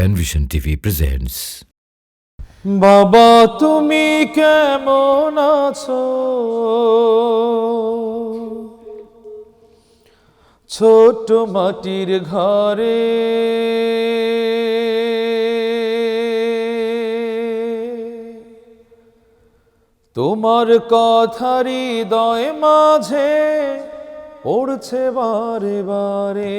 Panvision TV presents বাবা, তুমি কেমন আছো? ছোট মাটির ঘরে। তোমার কথারি দয় মাঝে পড়ছে বারে বারে।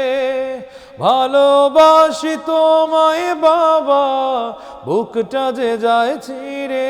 ভালোবাসি তোমায় বাবা বুকটা যে যায় ছিঁড়ে।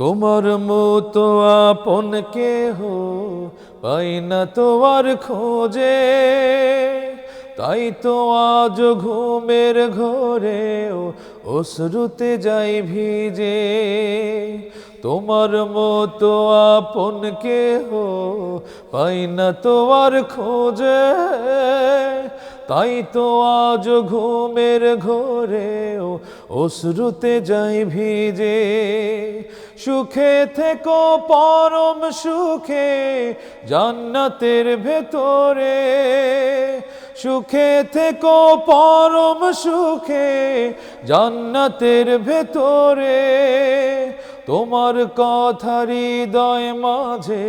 তোমার মতো আপন কেহ পাই না তোমার খোঁজে। তাই তো আজ ঘুমের ঘরেও অশ্রুতে যাই ভিজে। তোমার মতো আপন কেহ পাই না তোমার খোঁজে। তাই তো আজ ঘুমের ঘরেও অশ্রুতে যাই ভিজে। সুখে থেকো পরম সুখে জান্নাতের ভেতরে। সুখে থেকো পরম সুখে জান্নাতের ভেতরে। তোমার কথা হৃদয় মাঝে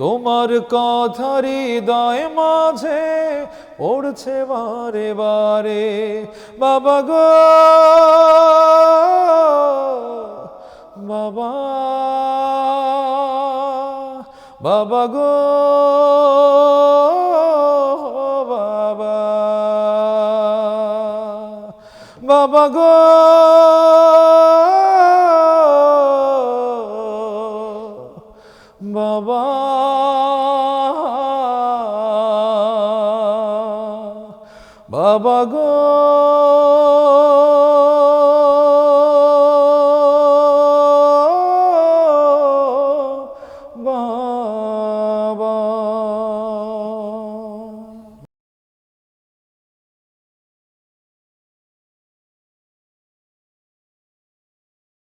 তোমার কথা হৃদয় মাঝে পড়ছে বারে বারে। বাবা গো, বাবা বাবা গো, বাবা বাবা গো। বাবা Oh.